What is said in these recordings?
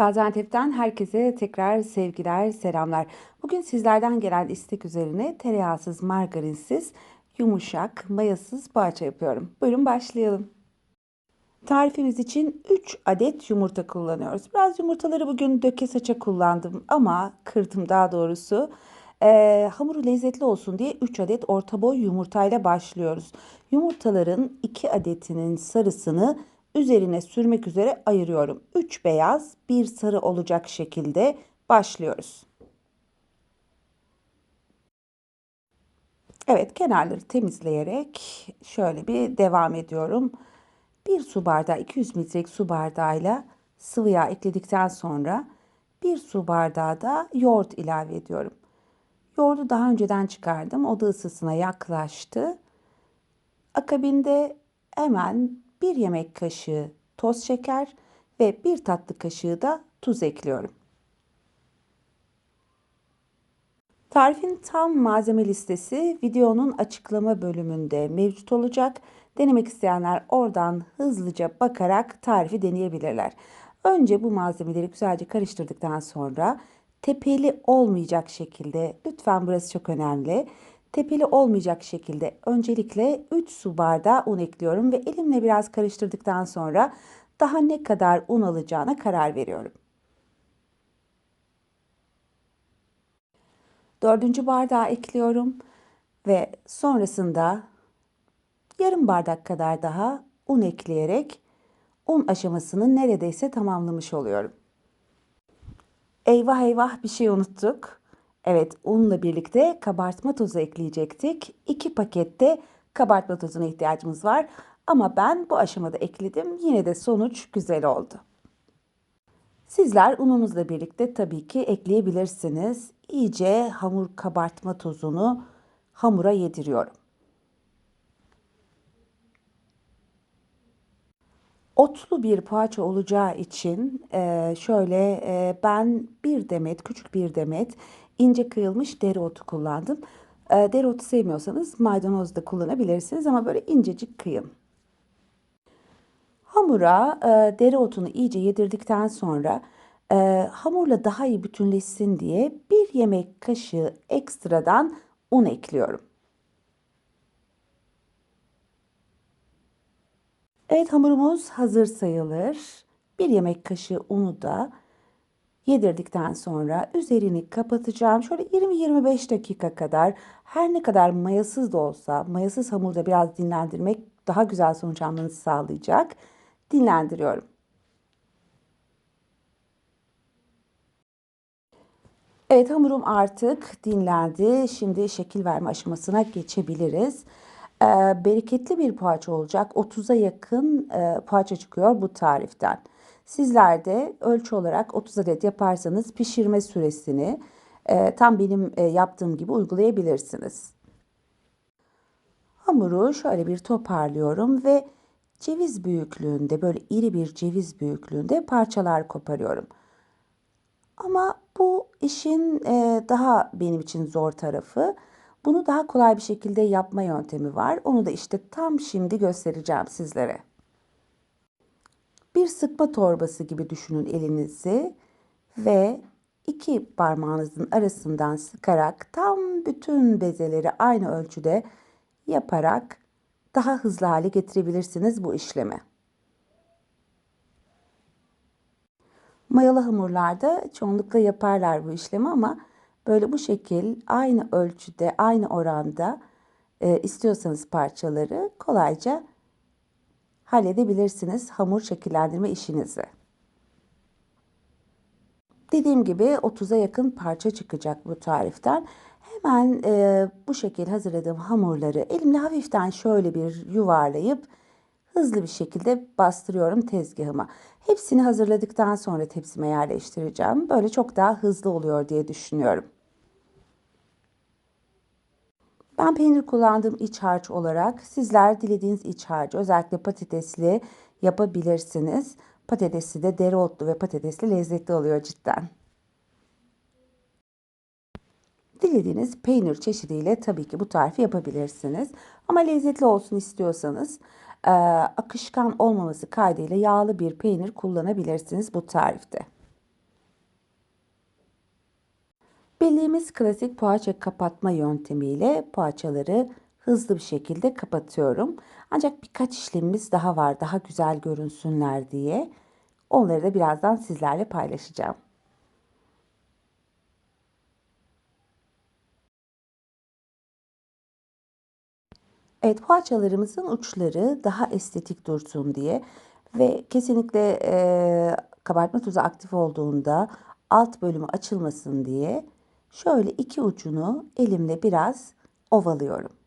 Gaziantep'ten herkese tekrar sevgiler, selamlar. Bugün sizlerden gelen istek üzerine tereyağsız, margarinsiz, yumuşak, mayasız poğaça yapıyorum. Buyurun başlayalım. Tarifimiz için 3 adet yumurta kullanıyoruz. Biraz yumurtaları bugün döke saça kullandım ama kırdım daha doğrusu. Ee, hamuru lezzetli olsun diye 3 adet orta boy yumurtayla başlıyoruz. Yumurtaların 2 adetinin sarısını üzerine sürmek üzere ayırıyorum. 3 beyaz, 1 sarı olacak şekilde başlıyoruz. Evet, kenarları temizleyerek şöyle bir devam ediyorum. 1 su bardağı 200 mililitrelik su bardağıyla sıvı yağ ekledikten sonra 1 su bardağı da yoğurt ilave ediyorum. Yoğurdu daha önceden çıkardım. Oda ısısına yaklaştı. Akabinde hemen 1 yemek kaşığı toz şeker ve 1 tatlı kaşığı da tuz ekliyorum. Tarifin tam malzeme listesi videonun açıklama bölümünde mevcut olacak. Denemek isteyenler oradan hızlıca bakarak tarifi deneyebilirler. Önce bu malzemeleri güzelce karıştırdıktan sonra tepeli olmayacak şekilde lütfen burası çok önemli. Tepeli olmayacak şekilde öncelikle 3 su bardağı un ekliyorum ve elimle biraz karıştırdıktan sonra daha ne kadar un alacağına karar veriyorum. Dördüncü bardağı ekliyorum ve sonrasında yarım bardak kadar daha un ekleyerek un aşamasını neredeyse tamamlamış oluyorum. Eyvah eyvah bir şey unuttuk. Evet unla birlikte kabartma tozu ekleyecektik. 2 pakette kabartma tozuna ihtiyacımız var. Ama ben bu aşamada ekledim. Yine de sonuç güzel oldu. Sizler ununuzla birlikte tabii ki ekleyebilirsiniz. İyice hamur kabartma tozunu hamura yediriyorum. Otlu bir poğaça olacağı için şöyle ben bir demet, küçük bir demet ince kıyılmış dereotu kullandım. E, dereotu sevmiyorsanız maydanoz da kullanabilirsiniz ama böyle incecik kıyın. Hamura e, dereotunu iyice yedirdikten sonra e, hamurla daha iyi bütünleşsin diye bir yemek kaşığı ekstradan un ekliyorum. Evet hamurumuz hazır sayılır. Bir yemek kaşığı unu da yedirdikten sonra üzerini kapatacağım. Şöyle 20-25 dakika kadar her ne kadar mayasız da olsa mayasız hamurda biraz dinlendirmek daha güzel sonuç almanızı sağlayacak. Dinlendiriyorum. Evet hamurum artık dinlendi. Şimdi şekil verme aşamasına geçebiliriz. Ee, bereketli bir poğaça olacak. 30'a yakın e, poğaça çıkıyor bu tariften. Sizler de ölçü olarak 30 adet yaparsanız pişirme süresini e, tam benim e, yaptığım gibi uygulayabilirsiniz. Hamuru şöyle bir toparlıyorum ve ceviz büyüklüğünde böyle iri bir ceviz büyüklüğünde parçalar koparıyorum. Ama bu işin e, daha benim için zor tarafı. Bunu daha kolay bir şekilde yapma yöntemi var. Onu da işte tam şimdi göstereceğim sizlere. Bir sıkma torbası gibi düşünün elinizi ve iki parmağınızın arasından sıkarak tam bütün bezeleri aynı ölçüde yaparak daha hızlı hale getirebilirsiniz bu işlemi. Mayalı hamurlarda çoğunlukla yaparlar bu işlemi ama böyle bu şekil aynı ölçüde, aynı oranda e, istiyorsanız parçaları kolayca halledebilirsiniz hamur şekillendirme işinizi. Dediğim gibi 30'a yakın parça çıkacak bu tariften. Hemen e, bu şekil hazırladığım hamurları elimle hafiften şöyle bir yuvarlayıp hızlı bir şekilde bastırıyorum tezgahıma. Hepsini hazırladıktan sonra tepsime yerleştireceğim. Böyle çok daha hızlı oluyor diye düşünüyorum. Ben peynir kullandığım iç harç olarak sizler dilediğiniz iç harcı özellikle patatesli yapabilirsiniz. Patatesli de dereotlu ve patatesli lezzetli oluyor cidden. Dilediğiniz peynir çeşidiyle tabii ki bu tarifi yapabilirsiniz. Ama lezzetli olsun istiyorsanız akışkan olmaması kaydıyla yağlı bir peynir kullanabilirsiniz bu tarifte. Bildiğimiz klasik poğaça kapatma yöntemiyle poğaçaları hızlı bir şekilde kapatıyorum. Ancak birkaç işlemimiz daha var daha güzel görünsünler diye. Onları da birazdan sizlerle paylaşacağım. Evet poğaçalarımızın uçları daha estetik dursun diye ve kesinlikle e, kabartma tuzu aktif olduğunda alt bölümü açılmasın diye şöyle iki ucunu elimle biraz ovalıyorum.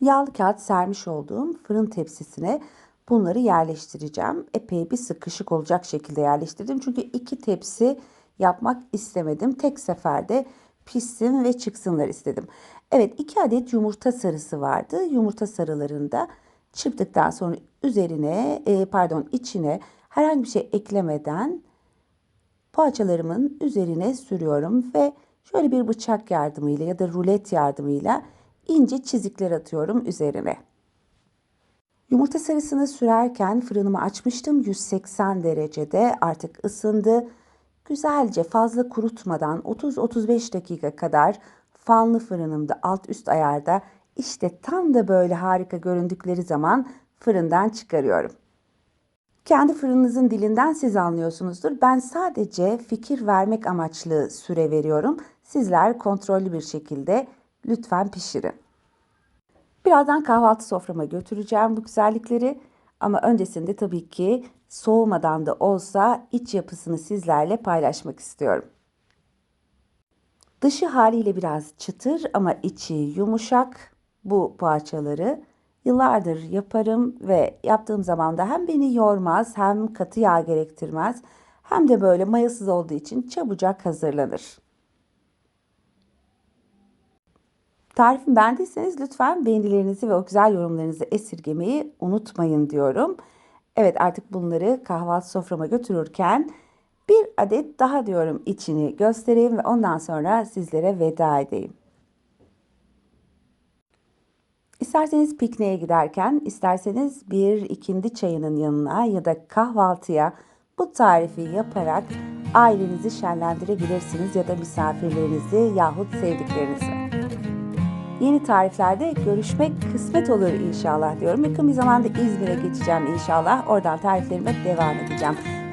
Yağlı kağıt sermiş olduğum fırın tepsisine bunları yerleştireceğim. Epey bir sıkışık olacak şekilde yerleştirdim. Çünkü iki tepsi yapmak istemedim. Tek seferde pişsin ve çıksınlar istedim. Evet iki adet yumurta sarısı vardı. Yumurta sarılarında çırptıktan sonra üzerine e, pardon içine herhangi bir şey eklemeden poğaçalarımın üzerine sürüyorum ve şöyle bir bıçak yardımıyla ya da rulet yardımıyla ince çizikler atıyorum üzerine. Yumurta sarısını sürerken fırınımı açmıştım 180 derecede artık ısındı. Güzelce fazla kurutmadan 30-35 dakika kadar fanlı fırınımda alt üst ayarda işte tam da böyle harika göründükleri zaman fırından çıkarıyorum. Kendi fırınınızın dilinden siz anlıyorsunuzdur. Ben sadece fikir vermek amaçlı süre veriyorum. Sizler kontrollü bir şekilde lütfen pişirin. Birazdan kahvaltı soframa götüreceğim bu güzellikleri. Ama öncesinde tabii ki soğumadan da olsa iç yapısını sizlerle paylaşmak istiyorum. Dışı haliyle biraz çıtır ama içi yumuşak bu poğaçaları yıllardır yaparım ve yaptığım zaman da hem beni yormaz hem katı yağ gerektirmez hem de böyle mayasız olduğu için çabucak hazırlanır. Tarifimi beğendiyseniz lütfen beğenilerinizi ve o güzel yorumlarınızı esirgemeyi unutmayın diyorum. Evet artık bunları kahvaltı soframa götürürken bir adet daha diyorum içini göstereyim ve ondan sonra sizlere veda edeyim. İsterseniz pikniğe giderken, isterseniz bir ikindi çayının yanına ya da kahvaltıya bu tarifi yaparak ailenizi şenlendirebilirsiniz ya da misafirlerinizi yahut sevdiklerinizi. Yeni tariflerde görüşmek kısmet olur inşallah diyorum. Yakın bir zamanda İzmir'e geçeceğim inşallah. Oradan tariflerime devam edeceğim.